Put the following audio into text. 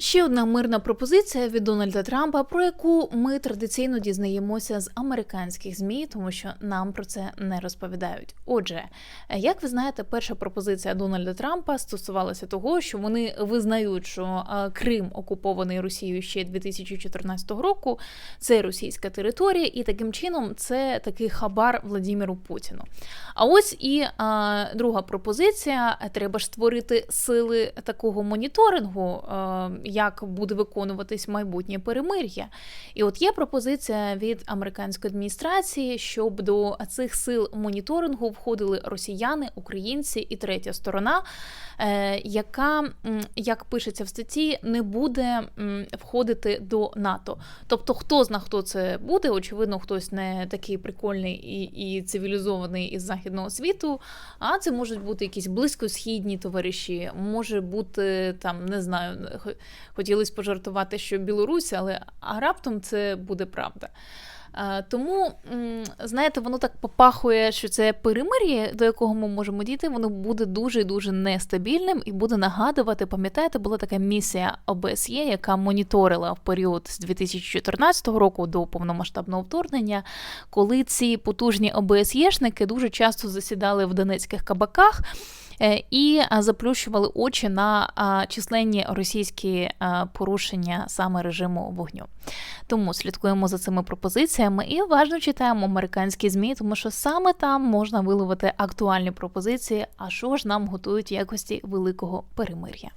Ще одна мирна пропозиція від Дональда Трампа, про яку ми традиційно дізнаємося з американських змі, тому що нам про це не розповідають. Отже, як ви знаєте, перша пропозиція Дональда Трампа стосувалася того, що вони визнають, що Крим окупований Росією ще 2014 року, це російська територія, і таким чином це такий хабар Владіміру Путіну. А ось і а, друга пропозиція: треба ж створити сили такого моніторингу. е, як буде виконуватись майбутнє перемир'я. І от є пропозиція від американської адміністрації, щоб до цих сил моніторингу входили росіяни, українці і третя сторона, е, яка, як пишеться в статті, не буде входити до НАТО. Тобто, хто зна, хто це буде, очевидно, хтось не такий прикольний і, і цивілізований із західного світу. А це можуть бути якісь близькосхідні товариші, може бути там, не знаю, хотілося пожартувати, що Білорусь, але а раптом це буде правда. Е, Тому, знаєте, воно так попахує, що це перемир'я, до якого ми можемо дійти, воно буде дуже і дуже нестабільним і буде нагадувати, пам'ятаєте, була така місія ОБСЄ, яка моніторила в період з 2014 року до повномасштабного вторгнення, коли ці потужні ОБСЄшники дуже часто засідали в донецьких кабаках. е, І заплющували очі на численні російські порушення саме режиму вогню. Тому слідкуємо за цими пропозиціями і уважно читаємо американські змі, тому що саме там можна виловити актуальні пропозиції. А що ж нам готують якості великого перемир'я.